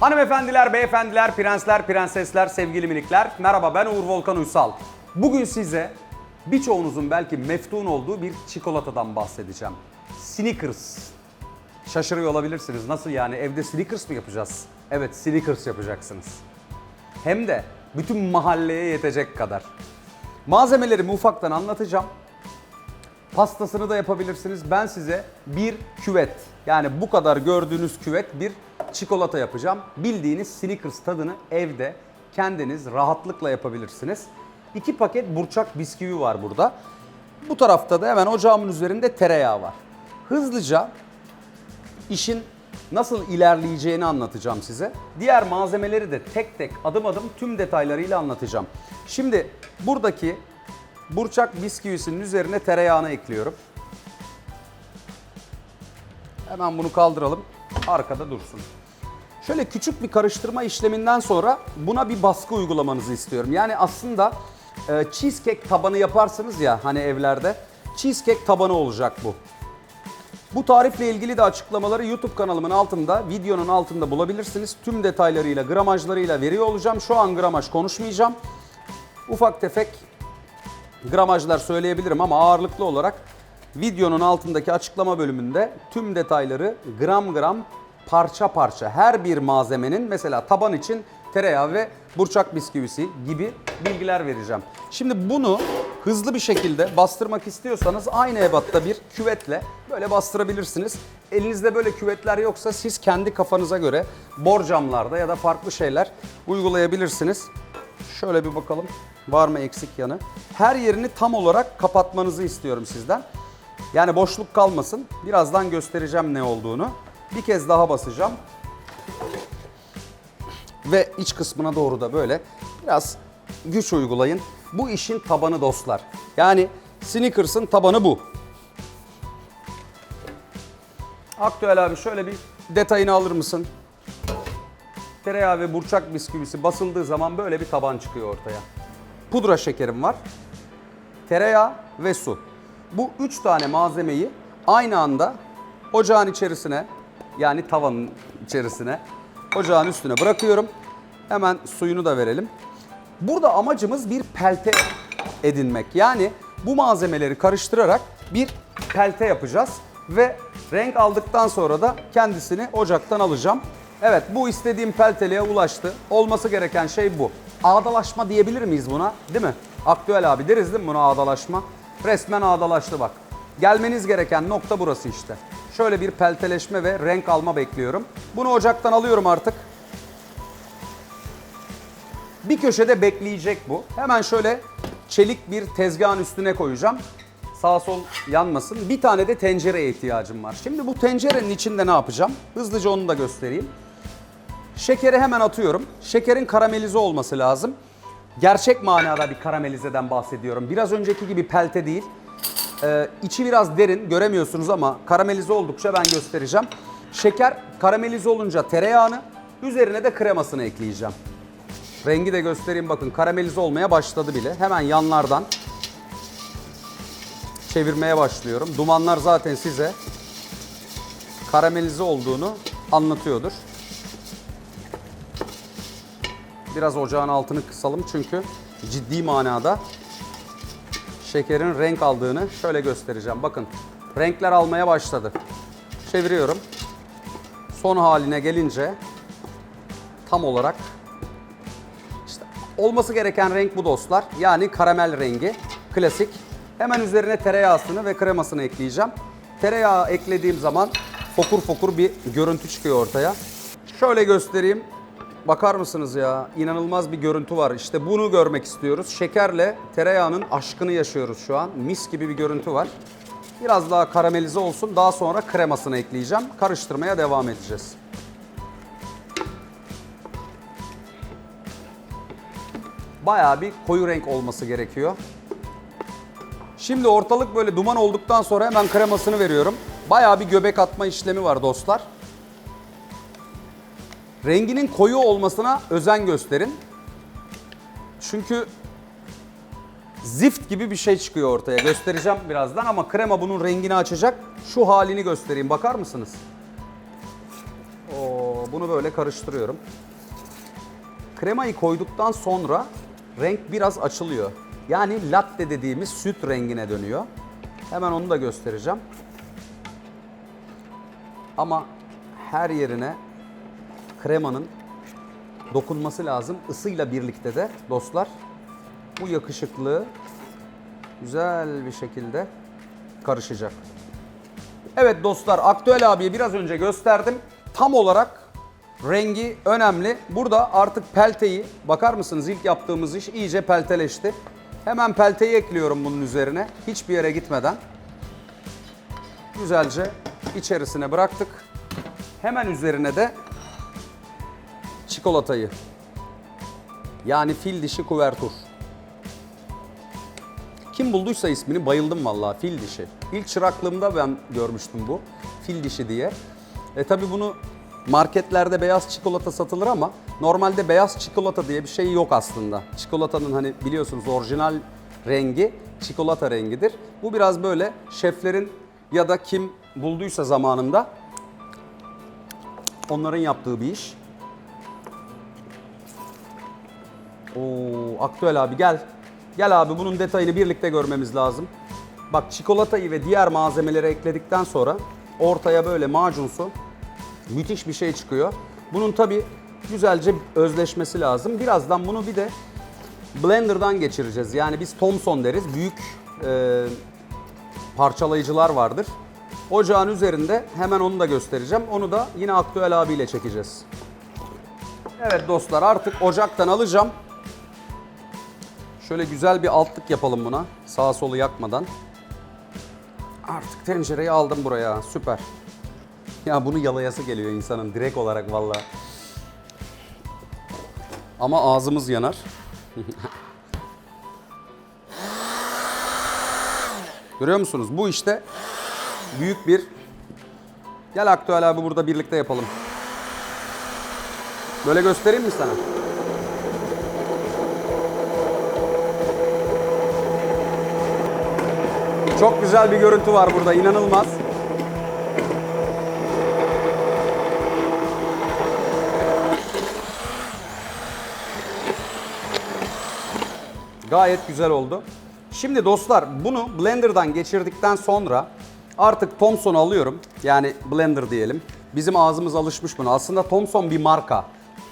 Hanımefendiler, beyefendiler, prensler, prensesler, sevgili minikler. Merhaba ben Uğur Volkan Uysal. Bugün size birçoğunuzun belki meftun olduğu bir çikolatadan bahsedeceğim. Snickers. Şaşırıyor olabilirsiniz. Nasıl yani evde Snickers mı yapacağız? Evet Snickers yapacaksınız. Hem de bütün mahalleye yetecek kadar. Malzemelerimi ufaktan anlatacağım. Pastasını da yapabilirsiniz. Ben size bir küvet yani bu kadar gördüğünüz küvet bir çikolata yapacağım. Bildiğiniz Snickers tadını evde kendiniz rahatlıkla yapabilirsiniz. İki paket burçak bisküvi var burada. Bu tarafta da hemen ocağımın üzerinde tereyağı var. Hızlıca işin nasıl ilerleyeceğini anlatacağım size. Diğer malzemeleri de tek tek adım adım tüm detaylarıyla anlatacağım. Şimdi buradaki burçak bisküvisinin üzerine tereyağını ekliyorum. Hemen bunu kaldıralım. Arkada dursun. Şöyle küçük bir karıştırma işleminden sonra buna bir baskı uygulamanızı istiyorum. Yani aslında e, cheesecake tabanı yaparsınız ya hani evlerde. Cheesecake tabanı olacak bu. Bu tarifle ilgili de açıklamaları YouTube kanalımın altında, videonun altında bulabilirsiniz. Tüm detaylarıyla, gramajlarıyla veriyor olacağım. Şu an gramaj konuşmayacağım. Ufak tefek gramajlar söyleyebilirim ama ağırlıklı olarak videonun altındaki açıklama bölümünde tüm detayları gram gram parça parça her bir malzemenin mesela taban için tereyağı ve burçak bisküvisi gibi bilgiler vereceğim. Şimdi bunu hızlı bir şekilde bastırmak istiyorsanız aynı ebatta bir küvetle böyle bastırabilirsiniz. Elinizde böyle küvetler yoksa siz kendi kafanıza göre borcamlarda ya da farklı şeyler uygulayabilirsiniz. Şöyle bir bakalım var mı eksik yanı. Her yerini tam olarak kapatmanızı istiyorum sizden. Yani boşluk kalmasın. Birazdan göstereceğim ne olduğunu. Bir kez daha basacağım. Ve iç kısmına doğru da böyle biraz güç uygulayın. Bu işin tabanı dostlar. Yani Snickers'ın tabanı bu. Aktüel abi şöyle bir detayını alır mısın? Tereyağı ve burçak bisküvisi basıldığı zaman böyle bir taban çıkıyor ortaya. Pudra şekerim var. Tereyağı ve su. Bu üç tane malzemeyi aynı anda ocağın içerisine yani tavanın içerisine ocağın üstüne bırakıyorum. Hemen suyunu da verelim. Burada amacımız bir pelte edinmek. Yani bu malzemeleri karıştırarak bir pelte yapacağız ve renk aldıktan sonra da kendisini ocaktan alacağım. Evet bu istediğim pelteliğe ulaştı. Olması gereken şey bu. Ağdalaşma diyebilir miyiz buna? Değil mi? Aktüel abi deriz değil mi buna ağdalaşma? Resmen ağdalaştı bak. Gelmeniz gereken nokta burası işte. Şöyle bir pelteleşme ve renk alma bekliyorum. Bunu ocaktan alıyorum artık. Bir köşede bekleyecek bu. Hemen şöyle çelik bir tezgahın üstüne koyacağım. Sağ sol yanmasın. Bir tane de tencereye ihtiyacım var. Şimdi bu tencerenin içinde ne yapacağım? Hızlıca onu da göstereyim. Şekeri hemen atıyorum. Şekerin karamelize olması lazım. Gerçek manada bir karamelizeden bahsediyorum. Biraz önceki gibi pelte değil. Ee, içi biraz derin göremiyorsunuz ama karamelize oldukça ben göstereceğim. Şeker karamelize olunca tereyağını üzerine de kremasını ekleyeceğim. Rengi de göstereyim bakın karamelize olmaya başladı bile. Hemen yanlardan çevirmeye başlıyorum. Dumanlar zaten size karamelize olduğunu anlatıyordur. Biraz ocağın altını kısalım çünkü ciddi manada şekerin renk aldığını şöyle göstereceğim. Bakın renkler almaya başladı. Çeviriyorum. Son haline gelince tam olarak işte olması gereken renk bu dostlar. Yani karamel rengi. Klasik. Hemen üzerine tereyağısını ve kremasını ekleyeceğim. Tereyağı eklediğim zaman fokur fokur bir görüntü çıkıyor ortaya. Şöyle göstereyim. Bakar mısınız ya? İnanılmaz bir görüntü var. İşte bunu görmek istiyoruz. Şekerle tereyağının aşkını yaşıyoruz şu an. Mis gibi bir görüntü var. Biraz daha karamelize olsun. Daha sonra kremasını ekleyeceğim. Karıştırmaya devam edeceğiz. Bayağı bir koyu renk olması gerekiyor. Şimdi ortalık böyle duman olduktan sonra hemen kremasını veriyorum. Bayağı bir göbek atma işlemi var dostlar. Renginin koyu olmasına özen gösterin. Çünkü zift gibi bir şey çıkıyor ortaya. Göstereceğim birazdan ama krema bunun rengini açacak. Şu halini göstereyim. Bakar mısınız? Oo, Bunu böyle karıştırıyorum. Kremayı koyduktan sonra renk biraz açılıyor. Yani latte dediğimiz süt rengine dönüyor. Hemen onu da göstereceğim. Ama her yerine kremanın dokunması lazım. Isıyla birlikte de dostlar bu yakışıklığı güzel bir şekilde karışacak. Evet dostlar Aktüel abiye biraz önce gösterdim. Tam olarak rengi önemli. Burada artık pelteyi bakar mısınız ilk yaptığımız iş iyice pelteleşti. Hemen pelteyi ekliyorum bunun üzerine hiçbir yere gitmeden. Güzelce içerisine bıraktık. Hemen üzerine de çikolatayı. Yani fil dişi kuvertur. Kim bulduysa ismini bayıldım vallahi fil dişi. İlk çıraklığımda ben görmüştüm bu fil dişi diye. E tabi bunu marketlerde beyaz çikolata satılır ama normalde beyaz çikolata diye bir şey yok aslında. Çikolatanın hani biliyorsunuz orijinal rengi çikolata rengidir. Bu biraz böyle şeflerin ya da kim bulduysa zamanında onların yaptığı bir iş. Oo, Aktüel abi gel. Gel abi bunun detayını birlikte görmemiz lazım. Bak çikolatayı ve diğer malzemeleri ekledikten sonra ortaya böyle macunsu müthiş bir şey çıkıyor. Bunun tabi güzelce özleşmesi lazım. Birazdan bunu bir de blenderdan geçireceğiz. Yani biz Thomson deriz. Büyük e, parçalayıcılar vardır. Ocağın üzerinde hemen onu da göstereceğim. Onu da yine Aktüel abiyle çekeceğiz. Evet dostlar artık ocaktan alacağım. Şöyle güzel bir altlık yapalım buna. Sağa solu yakmadan. Artık tencereyi aldım buraya. Süper. Ya bunu yalayası geliyor insanın direkt olarak valla. Ama ağzımız yanar. Görüyor musunuz? Bu işte büyük bir... Gel Aktüel abi burada birlikte yapalım. Böyle göstereyim mi sana? Çok güzel bir görüntü var burada, inanılmaz. Gayet güzel oldu. Şimdi dostlar bunu blenderdan geçirdikten sonra artık Thomson'u alıyorum. Yani blender diyelim. Bizim ağzımız alışmış buna. Aslında Thomson bir marka.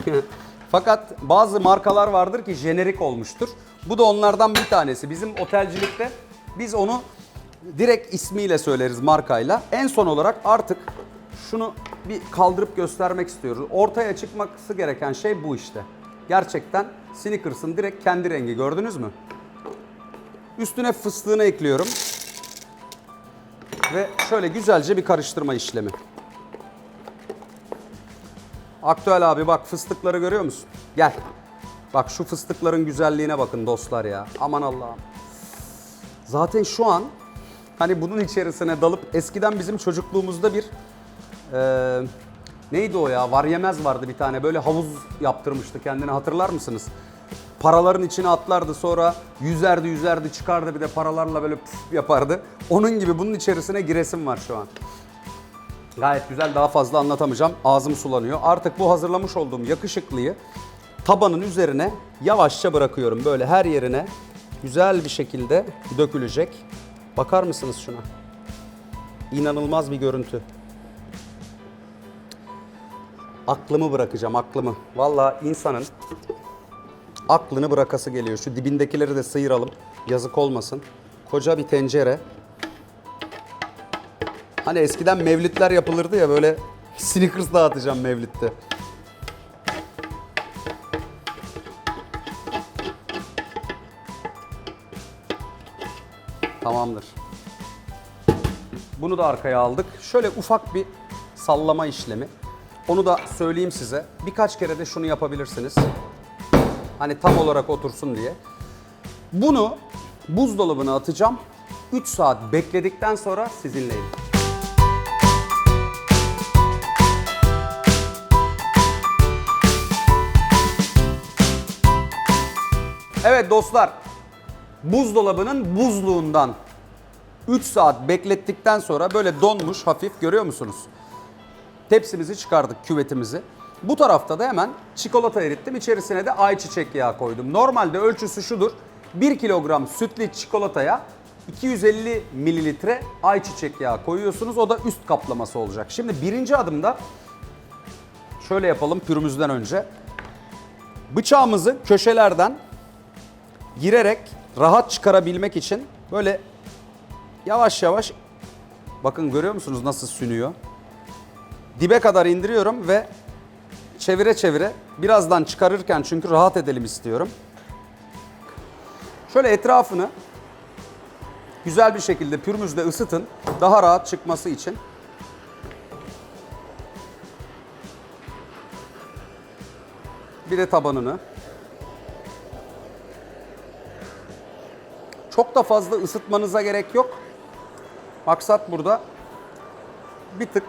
Fakat bazı markalar vardır ki jenerik olmuştur. Bu da onlardan bir tanesi. Bizim otelcilikte biz onu direkt ismiyle söyleriz markayla. En son olarak artık şunu bir kaldırıp göstermek istiyoruz. Ortaya çıkması gereken şey bu işte. Gerçekten Snickers'ın direkt kendi rengi gördünüz mü? Üstüne fıstığını ekliyorum. Ve şöyle güzelce bir karıştırma işlemi. Aktüel abi bak fıstıkları görüyor musun? Gel. Bak şu fıstıkların güzelliğine bakın dostlar ya. Aman Allah'ım. Zaten şu an hani bunun içerisine dalıp eskiden bizim çocukluğumuzda bir e, neydi o ya var yemez vardı bir tane böyle havuz yaptırmıştı kendine hatırlar mısınız? Paraların içine atlardı sonra yüzerdi yüzerdi çıkardı bir de paralarla böyle püf yapardı. Onun gibi bunun içerisine giresim var şu an. Gayet güzel daha fazla anlatamayacağım. Ağzım sulanıyor. Artık bu hazırlamış olduğum yakışıklıyı tabanın üzerine yavaşça bırakıyorum. Böyle her yerine güzel bir şekilde dökülecek. Bakar mısınız şuna? İnanılmaz bir görüntü. Aklımı bırakacağım, aklımı. Vallahi insanın aklını bırakası geliyor. Şu dibindekileri de sıyıralım. Yazık olmasın. Koca bir tencere. Hani eskiden mevlitler yapılırdı ya böyle Snickers dağıtacağım mevlitte. Tamamdır. Bunu da arkaya aldık. Şöyle ufak bir sallama işlemi. Onu da söyleyeyim size. Birkaç kere de şunu yapabilirsiniz. Hani tam olarak otursun diye. Bunu buzdolabına atacağım. 3 saat bekledikten sonra sizinleyim. Evet dostlar, buzdolabının buzluğundan 3 saat beklettikten sonra böyle donmuş hafif görüyor musunuz? Tepsimizi çıkardık, küvetimizi. Bu tarafta da hemen çikolata erittim. İçerisine de ayçiçek yağı koydum. Normalde ölçüsü şudur. 1 kilogram sütlü çikolataya 250 mililitre ayçiçek yağı koyuyorsunuz. O da üst kaplaması olacak. Şimdi birinci adımda şöyle yapalım pürümüzden önce. Bıçağımızı köşelerden girerek rahat çıkarabilmek için böyle yavaş yavaş bakın görüyor musunuz nasıl sünüyor? Dibe kadar indiriyorum ve çevire çevire birazdan çıkarırken çünkü rahat edelim istiyorum. Şöyle etrafını güzel bir şekilde pürmüzle ısıtın daha rahat çıkması için. Bir de tabanını. Çok da fazla ısıtmanıza gerek yok. Maksat burada bir tık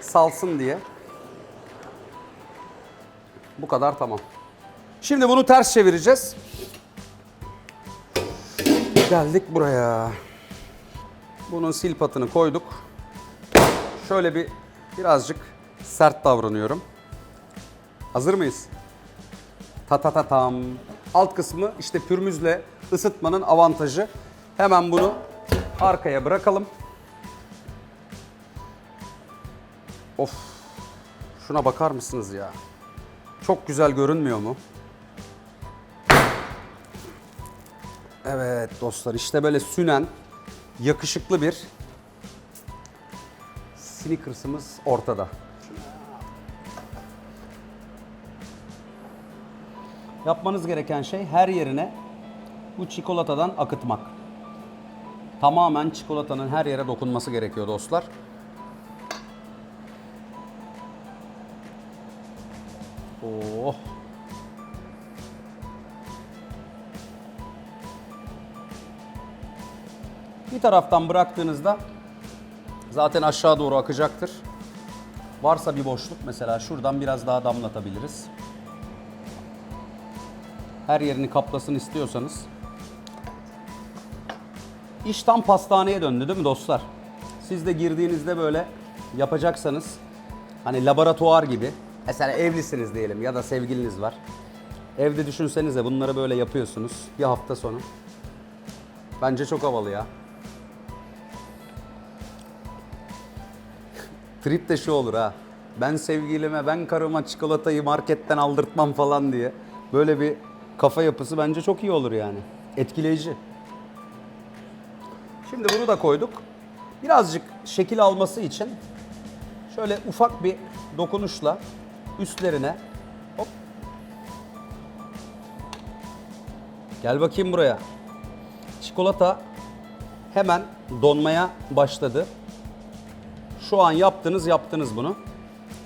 salsın diye. Bu kadar tamam. Şimdi bunu ters çevireceğiz. Geldik buraya. Bunun sil patını koyduk. Şöyle bir birazcık sert davranıyorum. Hazır mıyız? Ta ta ta tam. Alt kısmı işte pürmüzle ısıtmanın avantajı. Hemen bunu arkaya bırakalım. Of. Şuna bakar mısınız ya? Çok güzel görünmüyor mu? Evet dostlar işte böyle sünen yakışıklı bir Snickers'ımız ortada. Yapmanız gereken şey her yerine bu çikolatadan akıtmak. Tamamen çikolatanın her yere dokunması gerekiyor dostlar. Oh. Bir taraftan bıraktığınızda zaten aşağı doğru akacaktır. Varsa bir boşluk mesela şuradan biraz daha damlatabiliriz. Her yerini kaplasın istiyorsanız. İş tam pastaneye döndü değil mi dostlar? Siz de girdiğinizde böyle yapacaksanız hani laboratuvar gibi mesela evlisiniz diyelim ya da sevgiliniz var. Evde düşünsenize bunları böyle yapıyorsunuz bir hafta sonu. Bence çok havalı ya. Trip de şu olur ha. Ben sevgilime, ben karıma çikolatayı marketten aldırtmam falan diye. Böyle bir kafa yapısı bence çok iyi olur yani. Etkileyici. Şimdi bunu da koyduk. Birazcık şekil alması için şöyle ufak bir dokunuşla üstlerine hop. Gel bakayım buraya. Çikolata hemen donmaya başladı. Şu an yaptınız yaptınız bunu.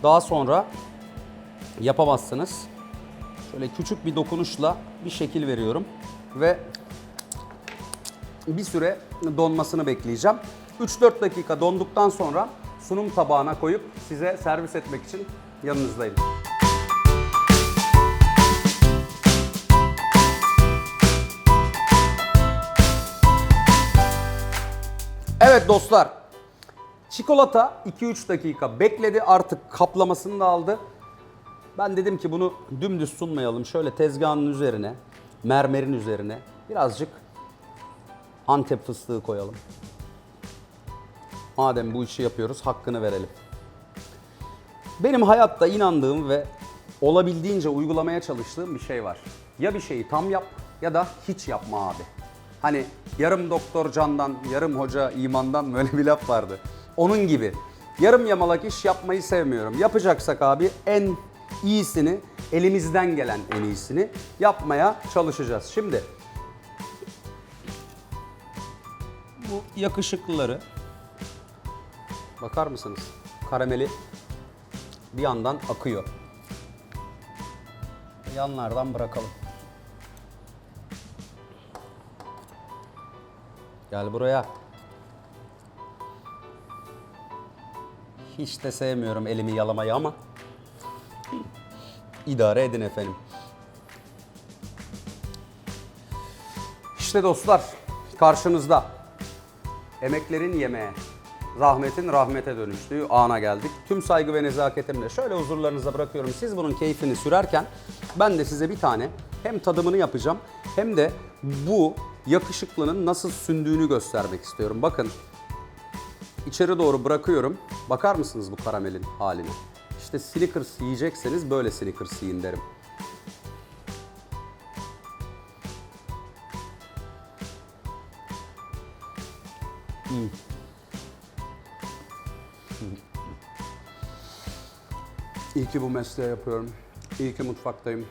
Daha sonra yapamazsınız. Şöyle küçük bir dokunuşla bir şekil veriyorum ve bir süre donmasını bekleyeceğim. 3-4 dakika donduktan sonra sunum tabağına koyup size servis etmek için yanınızdayım. Evet dostlar. Çikolata 2-3 dakika bekledi. Artık kaplamasını da aldı. Ben dedim ki bunu dümdüz sunmayalım. Şöyle tezgahın üzerine, mermerin üzerine birazcık Antep fıstığı koyalım. Madem bu işi yapıyoruz hakkını verelim. Benim hayatta inandığım ve olabildiğince uygulamaya çalıştığım bir şey var. Ya bir şeyi tam yap ya da hiç yapma abi. Hani yarım doktor candan, yarım hoca imandan böyle bir laf vardı. Onun gibi. Yarım yamalak iş yapmayı sevmiyorum. Yapacaksak abi en iyisini, elimizden gelen en iyisini yapmaya çalışacağız. Şimdi bu yakışıklıları bakar mısınız? Karameli bir yandan akıyor. Yanlardan bırakalım. Gel buraya. Hiç de sevmiyorum elimi yalamayı ama idare edin efendim. İşte dostlar karşınızda emeklerin yemeği zahmetin rahmete dönüştüğü ana geldik. Tüm saygı ve nezaketimle şöyle huzurlarınıza bırakıyorum. Siz bunun keyfini sürerken ben de size bir tane hem tadımını yapacağım hem de bu yakışıklının nasıl sündüğünü göstermek istiyorum. Bakın içeri doğru bırakıyorum. Bakar mısınız bu karamelin haline? İşte Snickers yiyecekseniz böyle Snickers yiyin derim. İyi ki bu mesleği yapıyorum. İyi ki mutfaktayım.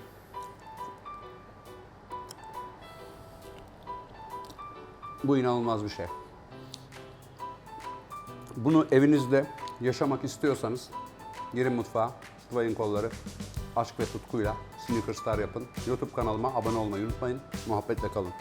Bu inanılmaz bir şey. Bunu evinizde yaşamak istiyorsanız girin mutfağa, sıvayın kolları, aşk ve tutkuyla Snickers'lar yapın. YouTube kanalıma abone olmayı unutmayın. Muhabbetle kalın.